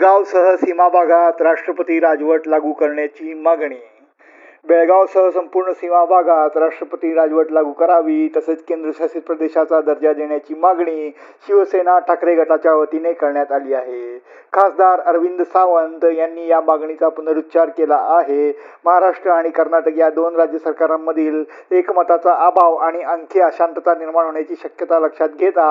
बेळगावसह सीमा भागात राष्ट्रपती राजवट लागू करण्याची मागणी. बेळगावसह संपूर्ण सीमा भागात राष्ट्रपती राजवट लागू करावी तसेच केंद्रशासित प्रदेशाचा दर्जा देण्याची मागणी शिवसेना ठाकरे गटाच्या वतीने करण्यात आली आहे. खासदार अरविंद सावंत यांनी या मागणीचा पुनरुच्चार केला आहे. महाराष्ट्र आणि कर्नाटक या दोन राज्य सरकारांमधील एकमताचा अभाव आणि आणखी अशांतता निर्माण होण्याची शक्यता लक्षात घेता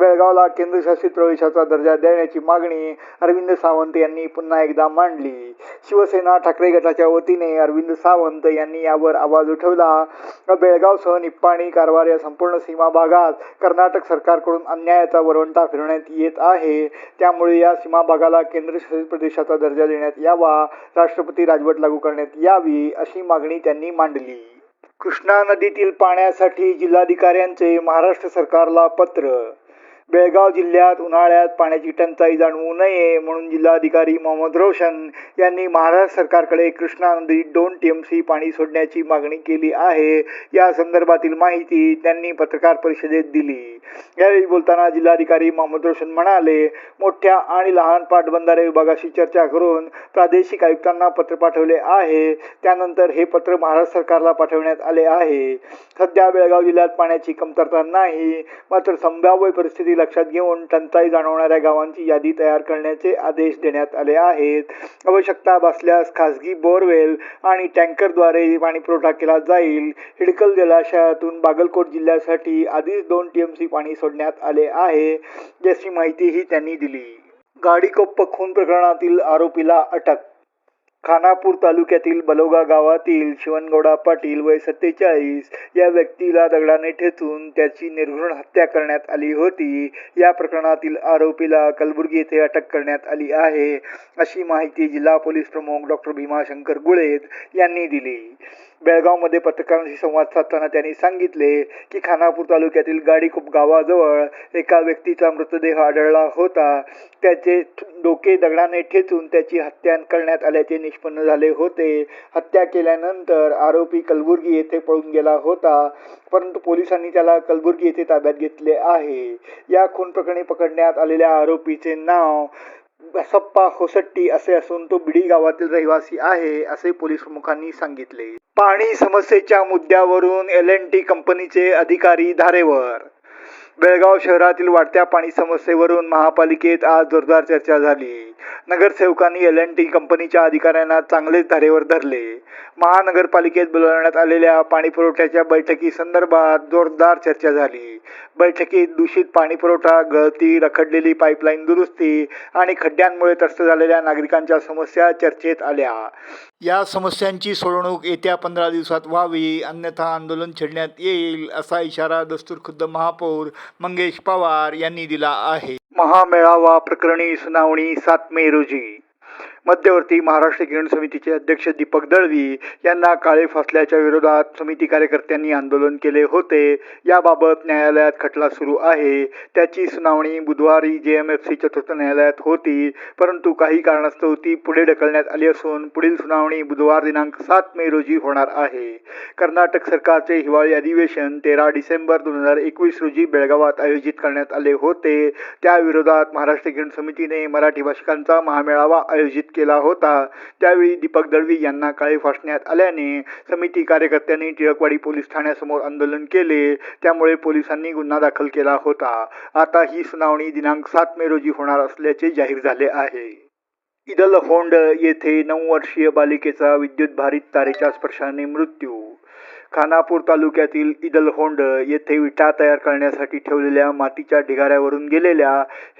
बेळगावला केंद्रशासित प्रवेशाचा दर्जा देण्याची मागणी अरविंद सावंत यांनी पुन्हा एकदा मांडली. शिवसेना ठाकरे गटाच्या वतीने अरविंद सावंत यांनी यावर आवाज उठवला. बेळगावसह निप्पाणी कारवार या संपूर्ण सीमा भागात कर्नाटक सरकारकडून अन्यायाचा वरवंटा फिरवण्यात येत आहे. त्यामुळे या सीमा भागाला केंद्रशासित प्रदेशाचा दर्जा देण्यात यावा राष्ट्रपती राजवट लागू करण्यात यावी अशी मागणी त्यांनी मांडली. कृष्णा नदीतील पाण्यासाठी जिल्हाधिकाऱ्यांचे महाराष्ट्र सरकारला पत्र बेळगाव जिल्ह्यात उन्हाळ्यात पाण्याची टंचाई जाणवू नये म्हणून जिल्हाधिकारी मोहम्मद रोशन यांनी महाराष्ट्र सरकारकडे कृष्णा नदीत दोन टी एम सी पाणी सोडण्याची मागणी केली आहे. या संदर्भातील माहिती त्यांनी पत्रकार परिषदेत दिली. यावेळी बोलताना जिल्हाधिकारी मोहम्मद रोशन म्हणाले मोठ्या आणि लहान पाटबंधारे विभागाशी चर्चा करून प्रादेशिक आयुक्तांना पत्र पाठवले आहे. त्यानंतर हे पत्र महाराष्ट्र सरकारला पाठवण्यात आले आहे. सध्या बेळगाव जिल्ह्यात पाण्याची कमतरता नाही. मात्र संभाव्य परिस्थिती लक्षात घेऊन टंचाई जाणवणाऱ्या गावांची यादी तयार करण्याचे आदेश देण्यात आले आहेत. आवश्यकता भासल्यास खासगी बोरवेल आणि टँकरद्वारे पाणी पुरवठा केला जाईल. हिडकल जलाशयातून बागलकोट जिल्ह्यासाठी आधीच दोन टी एम सी पाणी सोडण्यात आले आहे. याची माहितीही त्यांनी दिली. गाडीकोप्प खून प्रकरणातील आरोपीला अटक खानापूर तालुक्यातील बलोगा गावातील शिवनगौडा पाटील वय सत्तेचाळीस या व्यक्तीला दगडाने ठेचून त्याची निर्घृण हत्या करण्यात आली होती. या प्रकरणातील आरोपीला कलबुर्गी येथे अटक करण्यात आली आहे अशी माहिती जिल्हा पोलीस प्रमुख डॉक्टर भीमाशंकर गुळेत यांनी दिली. बेळगावमध्ये पत्रकारांशी संवाद साधताना त्यांनी सांगितले की खानापूर तालुक्यातील गाडीकुप गावाजवळ एका व्यक्तीचा मृतदेह आढळला होता. त्याचे डोके दगडाने ठेचून त्याची हत्या करण्यात आल्याचे निष्पन्न झाले होते. हत्या केल्यानंतर आरोपी कलबुर्गी येथे पळून गेला होता परंतु पोलिसांनी त्याला कलबुर्गी येथे ताब्यात घेतले आहे. या खून प्रकरणी पकडण्यात आलेल्या आरोपीचे नाव बसप्पा होसट्टी असे असून तो बिडी गावातील रहिवासी आहे असे पोलीस प्रमुखांनी सांगितले. पाणी समस्येच्या मुद्द्यावरून एल एन टी कंपनीचे अधिकारी धारेवर. बेळगाव शहरातील वाढत्या पाणी समस्येवरून महापालिकेत आज जोरदार चर्चा झाली. नगरसेवकांनी एल एन टी कंपनीच्या अधिकाऱ्यांना चांगलेच धारेवर धरले. महानगरपालिकेत बोलवण्यात आलेल्या पाणी पुरवठ्याच्या बैठकी संदर्भात जोरदार चर्चा झाली. बैठकीत दूषित पाणी पुरवठा गळती रखडलेली पाईपलाईन दुरुस्ती आणि खड्ड्यांमुळे त्रस्त झालेल्या नागरिकांच्या समस्या चर्चेत आल्या. या समस्यांची सोडवणूक येत्या पंधरा दिवसात व्हावी अन्यथा आंदोलन छेडण्यात येईल असा इशारा दस्तूर खुद्द महापौर मंगेश पवार यांनी दिला आहे. महामेळावा प्रकरणी सुनावणी सात मे रोजी. मध्यवर्ती महाराष्ट्र किरण समितीचे अध्यक्ष दीपक दळवी यांना काळे फासल्याच्या विरोधात समिती कार्यकर्त्यांनी आंदोलन केले होते. याबाबत न्यायालयात खटला सुरू आहे. त्याची सुनावणी बुधवारी जे एम एफ सी चतुर्थ न्यायालयात होती. परंतु काही कारणास्तव ती पुढे ढकलण्यात आली असून पुढील सुनावणी बुधवार दिनांक सात मे रोजी होणार आहे. कर्नाटक सरकारचे हिवाळी अधिवेशन तेरा डिसेंबर दोन हजार एकवीस रोजी बेळगावात आयोजित करण्यात आले होते. त्याविरोधात महाराष्ट्र किरण समितीने मराठी भाषिकांचा महामेळावा आयोजित केला होता. त्यावेळी दीपक दळवी यांना काळे फासण्यात आल्याने समिती कार्यकर्त्यांनी टिळकवाडी पोलीस ठाण्यासमोर आंदोलन केले. त्यामुळे पोलिसांनी गुन्हा दाखल केला होता. आता ही सुनावणी दिनांक सात मे रोजी होणार असल्याचे जाहीर झाले आहे. इदल होंड येथे नऊ वर्षीय बालिकेचा विद्युत भारित तारेच्या स्पर्शाने मृत्यू खानापूर तालुक्यातील इदलहोंड येथे विटा तयार करण्यासाठी ठेवलेल्या मातीच्या ढिगाऱ्यावरून गेलेल्या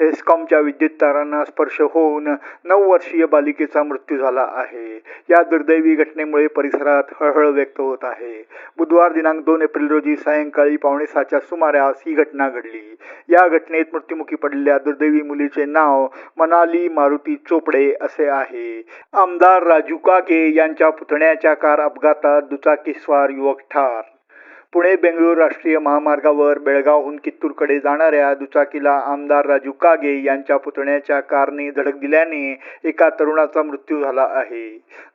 हेस्कॉमच्या विद्युत तारांना स्पर्श होऊन नऊ वर्षीय बालिकेचा मृत्यू झाला आहे. या दुर्दैवी घटनेमुळे परिसरात हळहळ व्यक्त होत आहे. बुधवार दिनांक दोन एप्रिल रोजी सायंकाळी पावणे सहाच्या सुमारास ही घटना घडली. या घटनेत मृत्युमुखी पडलेल्या दुर्दैवी मुलीचे नाव मनाली मारुती चोपडे असे आहे. आमदार राजू काके यांच्या पुतण्याच्या कार अपघातात दुचाकीस्वार युवक Mukhtar पुणे बेंगळूर राष्ट्रीय महामार्गावर बेळगावहून कित्तूरकडे जाणाऱ्या दुचाकीला आमदार राजू कागे यांच्या पुतण्याच्या कारने धडक दिल्याने एका तरुणाचा मृत्यू झाला आहे.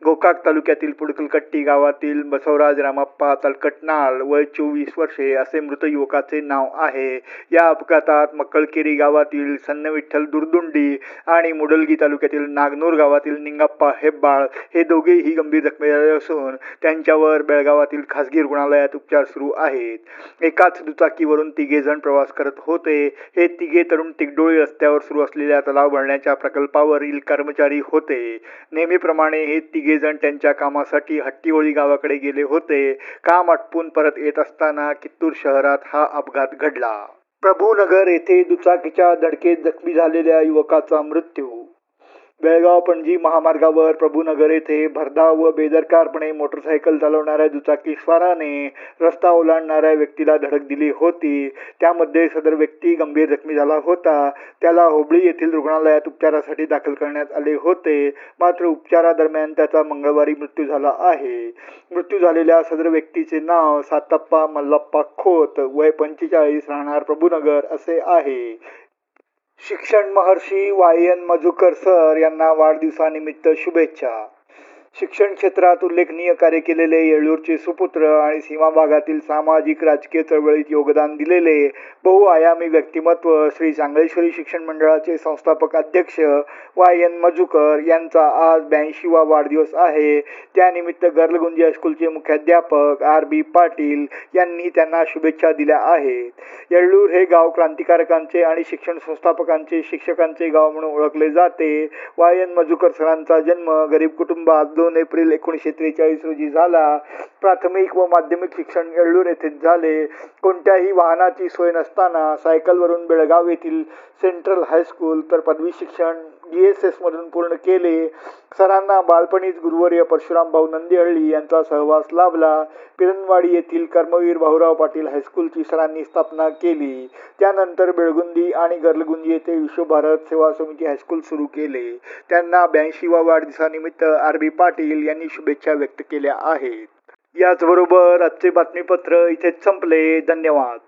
गोकाक तालुक्यातील पुडकलकट्टी गावातील बसवराज रामाप्पा तलकटनाळ वय चोवीस वर्षे असे मृत युवकाचे नाव आहे. या अपघातात मक्कळकेरी गावातील सन्न विठ्ठल दुर्दुंडी आणि मुडलगी तालुक्यातील नागनूर गावातील निंगाप्पा हेब्बाळ हे दोघेही गंभीर जखमी झाले असून त्यांच्यावर बेळगावातील खासगी रुग्णालयात उपचार सुरू सुरू आहेत. एकाच दुचाकीवरून तिघे जण प्रवास करत होते. हे तिघे तरुण तिगडोळी रस्त्यावर सुरू असलेल्या तलाव भरण्याच्या प्रकल्पावरील कर्मचारी होते. नेहमीप्रमाणे हे तिघे जण त्यांच्या कामासाठी हट्टीओळी गावाकडे गेले होते. काम आटपून परत येत असताना कित्तूर शहरात हा अपघात घडला. प्रभूनगर येथे दुचाकीच्या धडकेत जखमी झालेल्या युवकाचा मृत्यू बेळगाव पणजी महामार्गावर प्रभूनगर येथे भरधाव व बेदरकारपणे मोटरसायकल चालवणाऱ्या दुचाकीस्वाराने रस्ता ओलांडणाऱ्या व्यक्तीला धडक दिली होती. त्यामध्ये सदर व्यक्ती गंभीर जखमी झाला होता. त्याला होबळी येथील रुग्णालयात उपचारासाठी दाखल करण्यात आले होते. मात्र उपचारादरम्यान त्याचा मंगळवारी मृत्यू झाला आहे. मृत्यू झालेल्या सदर व्यक्तीचे नाव सातप्पा मल्लप्पा खोत वय पंचेचाळीस राहणार प्रभूनगर असे आहे. शिक्षण महर्षी वाय एन मधुकर सर यांना वाढदिवसानिमित्त शुभेच्छा. शिक्षण क्षेत्रात उल्लेखनीय कार्य केलेले येळूरचे सुपुत्र आणि सीमा भागातील सामाजिक राजकीय चळवळीत योगदान दिलेले बहुआयामी व्यक्तिमत्व श्री चांगलेश्वरी शिक्षण मंडळाचे संस्थापक अध्यक्ष वाय एन मजुकर यांचा आज ब्याऐंशीवा वाढदिवस आहे. त्यानिमित्त गर्लगुंजी हायस्कूलचे मुख्याध्यापक आर बी पाटील यांनी त्यांना शुभेच्छा दिल्या आहेत. येळूर हे गाव क्रांतिकारकांचे आणि शिक्षण संस्थापकांचे शिक्षकांचे गाव म्हणून ओळखले जाते. वाय एन मजुकर सरांचा जन्म गरीब कुटुंबात दोन एप्रिल एकोणीसशे त्रेचाळीस रोजी झाला. प्राथमिक व माध्यमिक शिक्षण येळ्ळूर येथेच झाले. कोणत्याही वाहनाची सोय नसताना सायकलवरून बेळगाव येथील सेंट्रल हायस्कूल तर पदवी शिक्षण जी एस एसमधून पूर्ण केले. सरांना बालपणीच गुरुवर्य परशुराम भाऊ नंदिहಳ್ಳಿ यांचा सहवास लाभला. पिरणवाडी येथील कर्मवीर भाऊराव पाटील हायस्कूलची सरांनी स्थापना केली. त्यानंतर बेळगुंदी आणि गर्लगुंदी येथे विश्वभारत सेवा समिती हायस्कूल सुरू केले. त्यांना ब्याऐंशीवा वाढदिवसानिमित्त आर बी पाटील यांनी शुभेच्छा व्यक्त केल्या आहेत. याचबरोबर आजचे बातमीपत्र इथेच संपले. धन्यवाद.